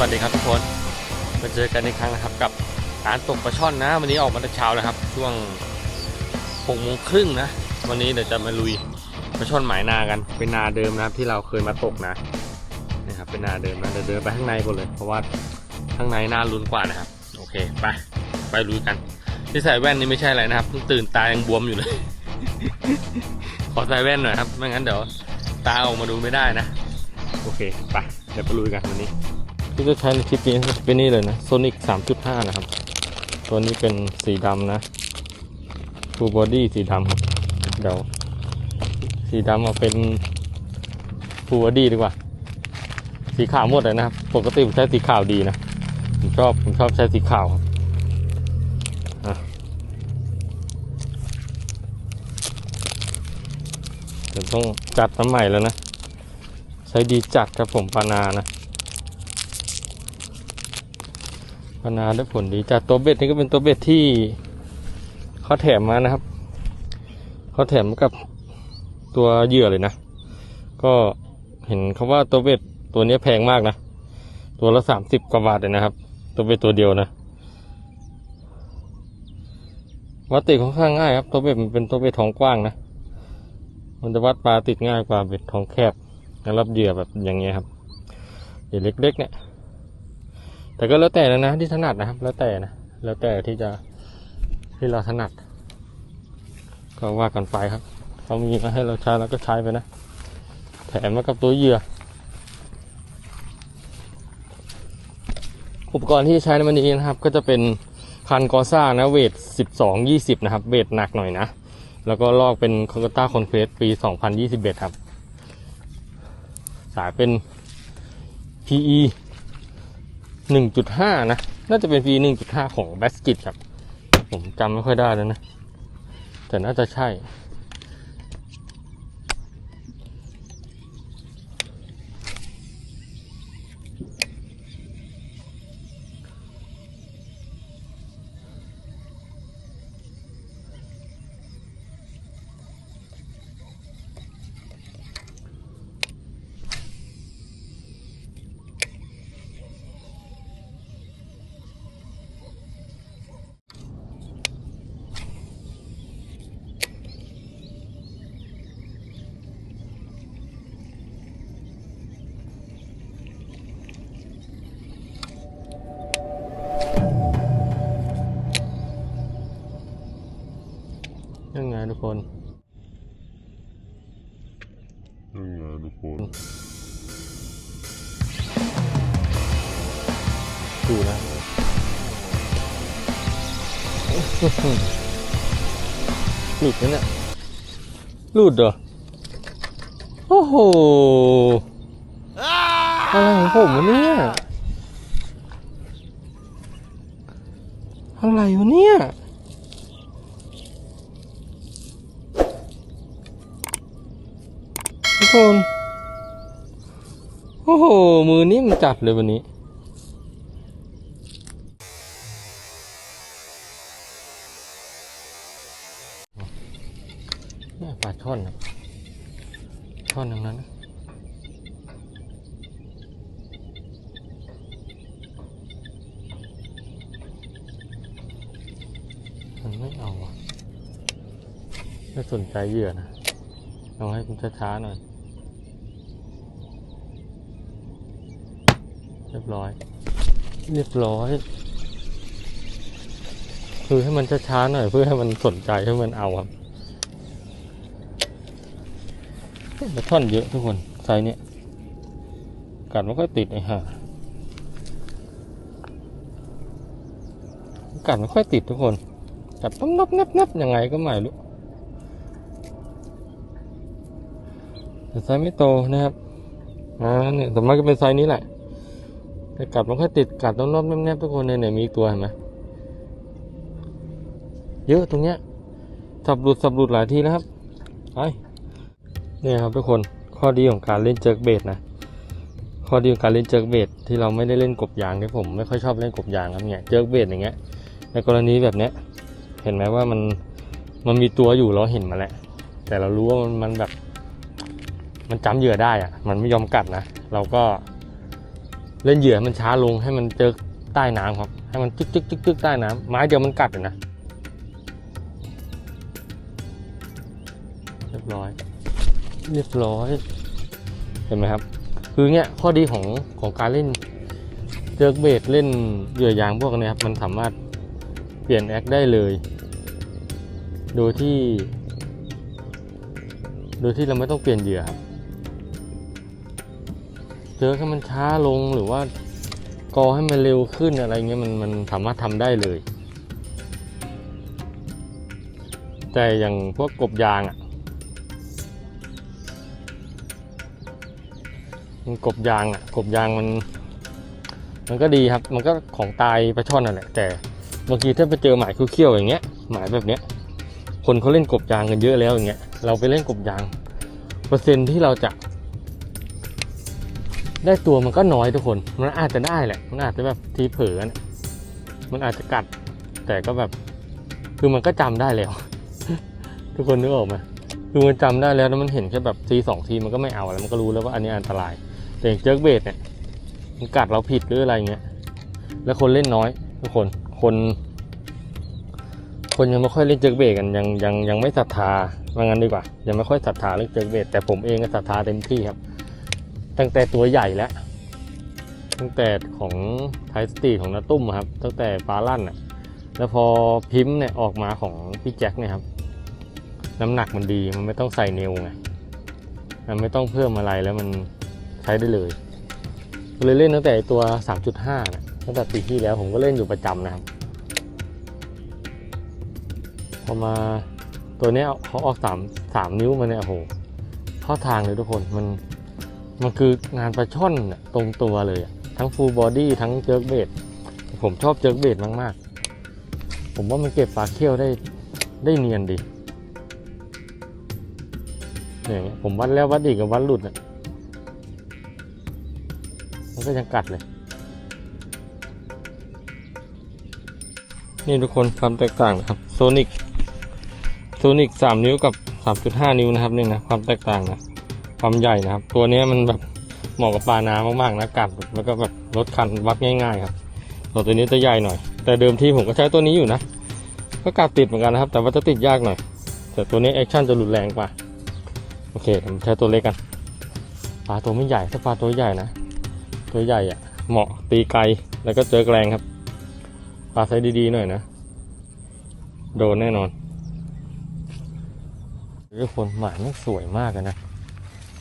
วัสดีครับทุกคนมาเจอกันอีกครั้งนะครับกับการตกปลาช่อนนะ วันนี้ออกมาแต่เช้านะครับ ช่วงหกโมงครึ่งนะ วันนี้เดี๋ยวจะมาลุยปลาช่อนหมายนากัน เป็นนาเดิมนะครับที่เราเคยมาตกนะนี่ครับเป็นนาเดิมนะเดี๋ยวเดินไปข้างในก่อนเลย เพราะว่าข้างในน่าลุ้นกว่านะครับ โอเคไปไปลุยกัน ที่ใส่แว่นนี่ไม่ใช่อะไรนะครับเพิ่งตื่นตายังบวมอยู่เลย ขอใส่แว่นหน่อยครับไม่งั้นเดี๋ยวตาออกมาดูไม่ได้นะ โอเคไปเดี๋ยวไปลุยกันวันนี้ ที่จะใช้ในคลิปนี้เป็นนี่เลยนะ Sonic 3.5 นะครับ ตัวนี้เป็นสีดำนะ Full Body สีดำครับเดี๋ยวสีดำเอาเป็น Full Body ดีกว่า สีขาวหมดเลยนะครับ ปกติผมใช้สีขาวดีนะ ผมชอบ ผมชอบใช้สีขาวครับเดี๋ยวต้องจัดน้ำใหม่แล้วนะ ใช้ดีจัดครับผมปานานะ พนาได้ผลดีจากตัวเบ็ดนี่ก็เป็นตัวเบ็ดที่เขาแถมมานะครับเขาแถมกับตัวเหยื่อเลยนะ ก็เห็นเขาว่าตัวเบ็ดตัวนี้แพงมากนะ ตัวละสามสิบกว่าบาทเลยนะครับ ตัวเบ็ดตัวเดียวนะวัดติดค่อนข้างง่ายครับตัวเบ็ดมันเป็นตัวเบ็ดท้องกว้างนะ มันจะวัดปลาติดง่ายกว่าเบ็ดท้องแคบแล้วรับเหยื่อแบบอย่างเงี้ยครับเหยื่อเล็ก ๆ เนี่ย แต่ก็แล้วแต่นะนะที่ถนัดนะครับ แล้วแต่นะ แล้วแต่ที่จะที่เราถนัด ก็ว่ากันไปครับเขามีมาให้เราใช้เราก็ใช้ไปนะ แถมมากับตัวเหยื่อ อุปกรณ์ที่ใช้ในวันนี้นะครับ ก็จะเป็นคันกอซ่านะเวท 12 20 นะครับ เวทหนักหน่อยนะ แล้วก็ลอกเป็นคอนต้าคอนเฟสปี 2021 ครับ สายเป็น PE หนึ่งจุดห้านะ น่าจะเป็น V หนึ่งจุดห้าของแบสกิตครับ ผมจำไม่ค่อยได้แล้วนะ แต่น่าจะใช่ ทุกคนดูนะหลุดนะเนี่ยหลุดเหรอ โอ้โห อะไรของผมวะเนี่ย อะไรวะเนี่ยทุกคน โอ้โห มือนี่มันจัดเลยวันนี้ นี่ปลาช่อนครับช่อนทั้งนั้นมันไม่เอาอะไม่สนใจเหยื่อนะลองให้คุณช้าๆหน่อย รียบร้อย เรียบร้อย คือให้มันช้าๆหน่อยเพื่อให้มันสนใจให้มันเอาครับปลาช่อนเยอะทุกคนไซส์เนี้ยกัดไม่ค่อยติดไอ้ห่ากัดไม่ค่อยติดทุกคนกัดต้องนับนับนับยังไงก็ไม่รู้แต่ไซส์ไม่โตนะครับอ่าเนี่ยแต่มากก็เป็นไซส์นี้แหละ แต่กัดไม่ค่อยติดกัดต้องนับนับนับทุกคนเนี่ยเนี่ยมีตัวเห็นไหมเยอะตรงเนี้ยสับหลุดสับหลุดหลายทีแล้วครับไปเนี่ยครับทุกคนข้อดีของการเล่นเจิร์กเบดนะข้อดีของการเล่นเจิร์กเบดที่เราไม่ได้เล่นกบยางที่ผมไม่ค่อยชอบเล่นกบยางครับเนี่ยเจิร์กเบดอย่างเงี้ยในกรณีแบบเนี้ยเห็นไหมว่ามันมันมีตัวอยู่เราเห็นมาแล้วแต่เรารู้ว่ามันมันแบบ มันจำเหยื่อได้อะมันไม่ยอมกัดนะเราก็ เล่นเหยื่อมันช้าลงให้มันเจอใต้น้ำครับ ให้มันจึกจึกจึกจึกใต้น้ำไม้เดียวมันกัดเลยนะเรียบร้อย เรียบร้อย เห็นไหมครับ คือเนี้ยข้อดีของของการเล่นเจิกเบดเล่นเหยื่อยางพวกนี้ครับมันสามารถเปลี่ยนแอคได้เลย โดยที่ โดยที่เราไม่ต้องเปลี่ยนเหยื่อครับ เจอให้มันช้าลงหรือว่ากอให้มันเร็วขึ้นอะไรเงี้ยมันมันสามารถทำได้เลย แต่อย่างพวกกบยางอะมันกบยางอะกบยางมัน มันก็ดีครับ มันก็ของตายปลาช่อนนั่นแหละแต่บางทีถ้าไปเจอหมายเขี้ยวอย่างเงี้ยหมายแบบเนี้ย คนเขาเล่นกบยางกันเยอะแล้วอย่างเงี้ยเราไปเล่นกบยาง เปอร์เซ็นที่เราจะ ได้ตัวมันก็น้อยทุกคน มันอาจจะได้แหละ มันอาจจะแบบทีเผลอนะมันอาจจะกัด แต่ก็แบบ คือมันก็จำได้แล้ว ทุกคนนึกออกไหมคือมันจำได้แล้วแล้วมันเห็นแค่แบบทีสองทีมันก็ไม่เอาแล้วมันก็รู้แล้วว่าอันนี้อันตราย แต่อย่างเจิร์กเบดเนี่ยมันกัดเราผิดหรืออะไรเงี้ย แล้วคนเล่นน้อย ทุกคน คน คนยังไม่ค่อยเล่นเจิร์กเบดกันยังยังยังไม่ศรัทธาว่างั้นดีกว่า ยังไม่ค่อยศรัทธาเรื่องเจิร์กเบดแต่ผมเองก็ศรัทธาเต็มที่ครับ ตั้งแต่ตัวใหญ่แล้ว ตั้งแต่ของไทสตีของนาตุ้มครับ ตั้งแต่ฟ้าลั่นอะ แล้วพอพิมพ์เนี่ยออกมาของพี่แจ็คเนี่ยครับ น้ำหนักมันดีมันไม่ต้องใส่เนวไงมันไม่ต้องเพิ่มอะไรแล้วมันใช้ได้เลยก็เลยเล่นตั้งแต่ตัว 3.5นะตั้งแต่ปีที่แล้วผมก็เล่นอยู่ประจำนะครับ พอมาตัวเนี้ยเขาออกสามสามนิ้วมาเนี่ยโอ้โหเข้าทางเลยทุกคนมัน มันคืองานปลาช่อนตรงตัวเลย ทั้งฟูลบอดี้ทั้งเจิร์กเบดผมชอบเจิร์กเบดมาก ๆ ผมว่ามันเก็บปลาเขี้ยวได้ได้เนียนดีเนี่ยอย่างเงี้ยผมวัดแล้ววัดอีกกับวัดหลุดอะมันก็ยังกัดเลย นี่ทุกคนความแตกต่างนะครับโซนิกโซนิกสามนิ้วกับสามจุดห้านิ้วนะครับนี่นะความแตกต่างนะ ความใหญ่นะครับ ตัวนี้มันแบบเหมาะกับปลาน้ำมากๆนะกัดแล้วก็แบบลดคันวัดง่ายๆครับตัวตัวนี้จะใหญ่หน่อย แต่เดิมที่ผมก็ใช้ตัวนี้อยู่นะก็กัดติดเหมือนกันนะครับ แต่ว่าจะติดยากหน่อย แต่ตัวนี้แอคชั่นจะรุนแรงกว่าโอเคผมใช้ตัวเล็กกันปลาตัวไม่ใหญ่ถ้าปลาตัวใหญ่นะ ตัวใหญ่อะเหมาะตีไกลแล้วก็เจอแกรงครับปลาไซส์ดีๆหน่อยนะ โดนแน่นอนทุกคนหมายมันสวยมากเลยนะ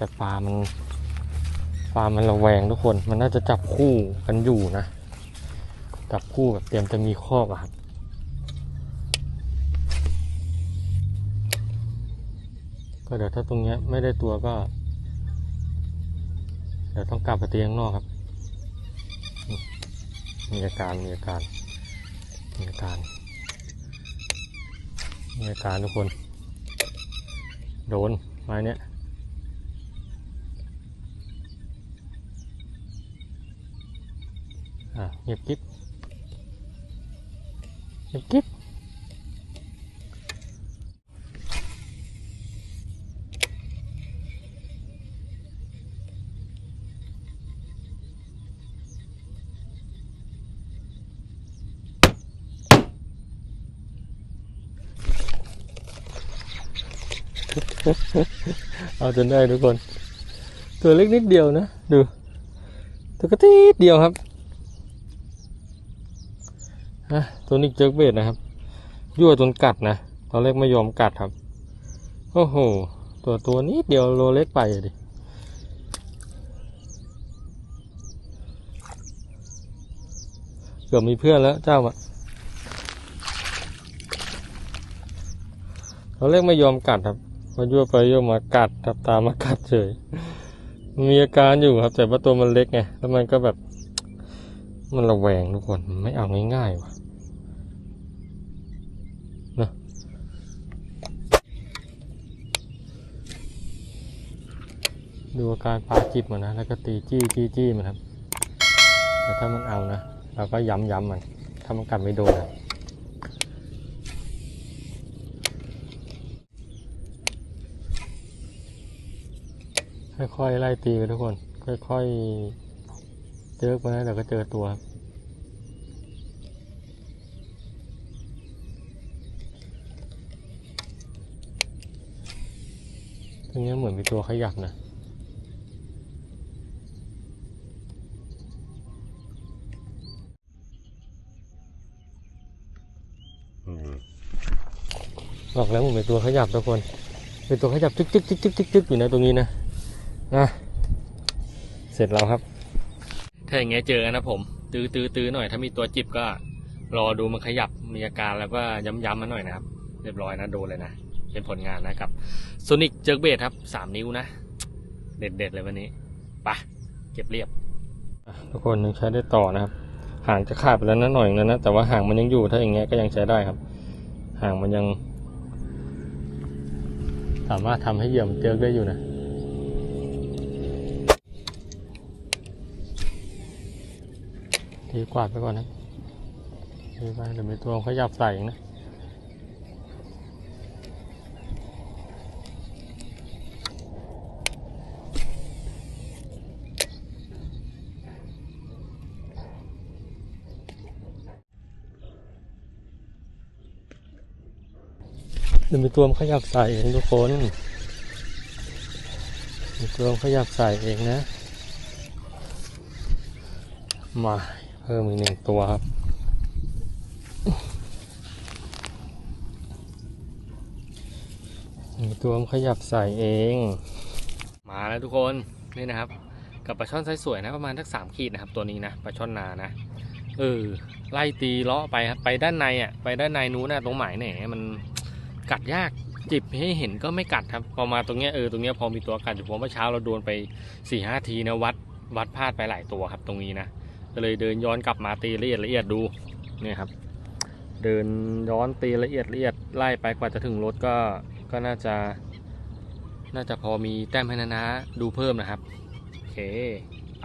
แต่ปลามันปลามันระแวงทุกคน มันน่าจะจับคู่กันอยู่นะ จับคู่แบบเตรียมจะมีคอกอะครับก็เดี๋ยวถ้าตรงเนี้ยไม่ได้ตัวก็ เดี๋ยวต้องกลับไปเตียงนอกครับ มีอาการมีอาการมีอาการมีอาการทุกคน โดนไม้เนี้ย อะเงียบกิ๊บเงียบกิ๊บเอาจนได้ทุกคน ตัวเล็กนิดเดียวนะ ดู ตัวกระติดเดียวครับ ฮะตัวนี้เจิร์กเบดนะครับ ยั่วจนกัดนะตอนแรกไม่ยอมกัดครับ โอ้โห ตัวตัวนี้เดียวโลเล็กไปดิเกือบมีเพื่อนแล้วเจ้าอะตอนแรกไม่ยอมกัดครับพอยั่วไปยั่วมากัดครับตามมากัดเฉยมีอาการอยู่ครับแต่ว่าตัวมันเล็กไงแล้วมันก็แบบ มันระแวงทุกคนไม่เอาง่ายๆว่ะนะดูอาการปลาจิบมันนะ แล้วก็ตีจี้จี้จี้มันครับแต่ถ้ามันเอานะ เราก็ย้ำย้ำมัน ถ้ามันกัดไม่โดนนะค่อยๆไล่ตีไปทุกคน ค่อยๆ เจอไปแล้วเดี๋ยวก็เจอตัวครับตรงนี้เหมือนมีตัวขยับนะอืมบอกแล้วมันเป็นตัวขยับทุกคน เป็นตัวขยับจึ๊กจึ๊กจึ๊กจึ๊กจึ๊กจึ๊กอยู่นะตรงนี้นะนะเสร็จแล้วครับ ถ้าอย่างเงี้ยเจอนนะผม ตื้อตื้อตื้อหน่อย ถ้ามีตัวจิบก็ รอดูมันขยับมีอาการแล้วก็ย้ำย้ำๆมาหน่อยนะครับ เรียบร้อยนะโดนเลยนะ เป็นผลงานนะครับโซนิกเจิร์กเบดครับสามนิ้วนะ เด็ดเด็ดๆเลยวันนี้ไปะเก็บเรียบทุกคนยังใช้ได้ต่อนะครับห่างจะขาดไปแล้วนะหน่อยนึงนะแต่ว่าห่างมันยังอยู่ถ้าอย่างเงี้ยก็ยังใช้ได้ครับ ห่างมันยัง สามารถทำให้เหยื่อมเจิกได้อยู่นะ ทีกวาดไปก่อนนะทีไปเดี๋ยวมีตัวขยับใส่นะเดี๋ยวมีตัวมันขยับใส่เองทุกคน มีตัวมันขยับใส่เองนะ มา พิ่มอีกหนึ่งตัวครับมีตัวมันขยับใส่เอง มาแล้วทุกคน นี่นะครับ กับปลาช่อนไซส์สวยนะประมาณทักสามขีดนะครับ ตัวนี้นะปลาช่อนนานะ เออ ไล่ตีเลาะไปครับ ไปด้านในอะ ไปด้านในนู้นนะตรงหมายแหนมันกัดยากจิบให้เห็นก็ไม่กัดครับ พอมาตรงเนี้ยเออตรงเนี้ยพอมีตัวกัดอยู่เพราะเมื่อเช้าเราโดนไปสี่ห้าทีนะวัดวัดพลาดไปหลายตัวครับตรงนี้นะ ก็เลยเดินย้อนกลับมาตีละเอียดละเอียดดูเนี่ยครับ เดินย้อนตีละเอียดละเอียดไล่ไปกว่าจะถึงรถก็ก็น่าจะ น่าจะพอมีแต้มให้นะนะดูเพิ่มนะครับโอเคไป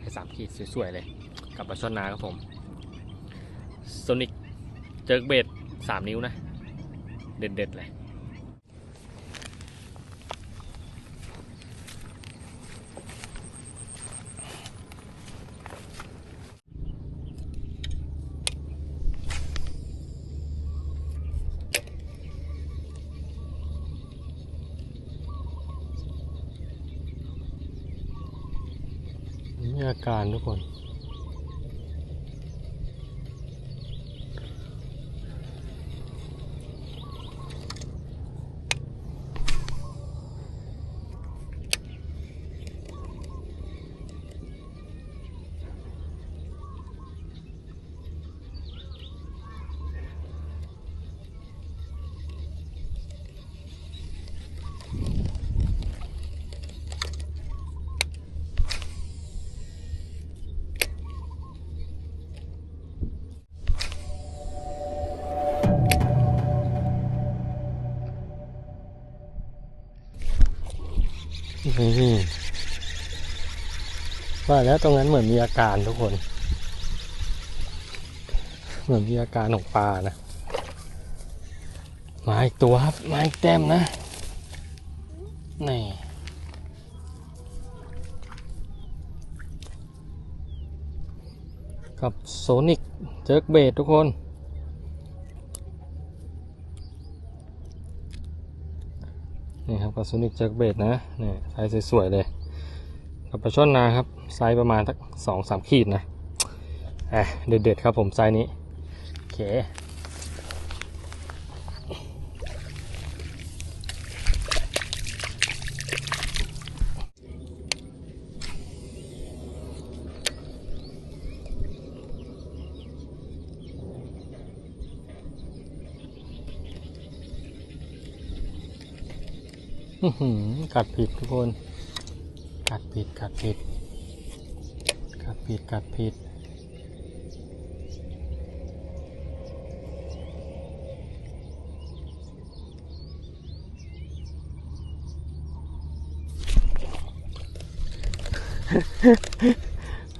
ให้สามขีดสวยๆเลยกับปลาช่อนนาครับผมโซนิกเจอเบดสามนิ้วนะ เด็ดๆเลย มีอาการทุกคน นี่ว่าแล้วตรงนั้นเหมือนมีอาการทุกคน เหมือนมีอาการของปลานะมาอีกตัวครับมาอีกแต้มนะนี่กับโซนิกเจิร์กเบดทุกคน ปลาสนิกเจิร์กเบดนะนี่ไซส์สวยๆเลย กับปลาช่อนนาครับไซส์ประมาณสักสองสามขีดนะอะเด็ดๆครับผมไซส์นี้โอเค กัดผิดทุกคน กัดผิด กัดผิด กัดผิด กัดผิด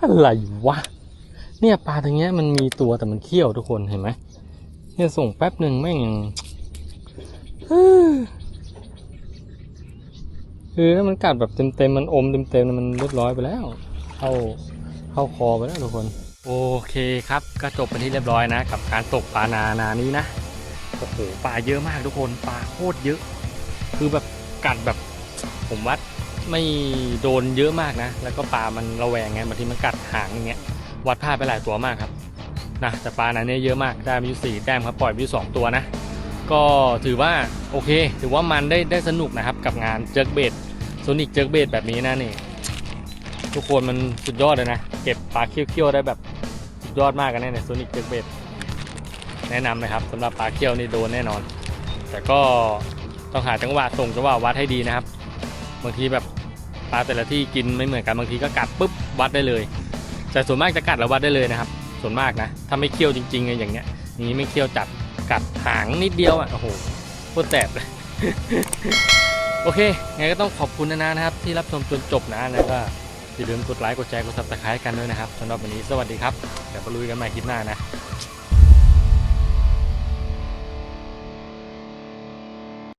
อะไรวะ เนี่ยปลาตรงเนี้ยมันมีตัวแต่มันเขี้ยวทุกคนเห็นไหม เนี่ยส่งแป๊บหนึ่งแม่งยัง คือถ้ามันกัดแบบเต็มๆมันอมเต็มๆมันเรียบร้อยไปแล้ว เข้าเข้าคอไปแล้วทุกคน โอเคครับ ก็จบเป็นที่เรียบร้อยนะ กับการตกปลานานานี้นะโอ้โหปลาเยอะมากทุกคนปลาโคตรเยอะ คือแบบกัดแบบผมวัดไม่โดนเยอะมากนะ แล้วก็ปลามันระแวงไงบางทีมันกัดหางอย่างเงี้ยวัดพลาดไปหลายตัวมากครับนะแต่ปลานาเนี่ยเยอะมากได้มาอยู่สี่แต้มครับปล่อยไปอยู่สองตัวนะ ก็ถือว่าโอเค ถือว่ามันได้ได้สนุกนะครับกับงานเจิกเบด โซนิกเจิร์กเบดแบบนี้นะนี่ ทุกคนมันสุดยอดเลยนะ เก็บปลาเคี้ยวๆได้แบบสุดยอดมากกันแน่เนี่ยโซนิกเจิร์กเบดแนะนำนะครับสำหรับปลาเคี้ยวนี่โดนแน่นอน แต่ก็ต้องหาจังหวะส่งจังหวะวัดให้ดีนะครับ บางทีแบบปลาแต่ละที่กินไม่เหมือนกันบางทีก็กัดปุ๊บวัดได้เลย แต่ส่วนมากจะกัดแล้ววัดได้เลยนะครับ ส่วนมากนะถ้าไม่เคี้ยวจริงๆไงอย่างเงี้ยนี้ไม่เคี้ยวจัดกัดหางนิดเดียวอะโอ้โหโคตรแสบเลย โอเคไงก็ต้องขอบคุณนะนะครับ ที่รับชมจนจบนะแล้วก็อย่าลืมกดไลค์กดแชร์กดซับสไครต์กันด้วยนะครับสำหรับวันนี้สวัสดีครับเดี๋ยวไปลุยกันใหม่คลิปหน้านะ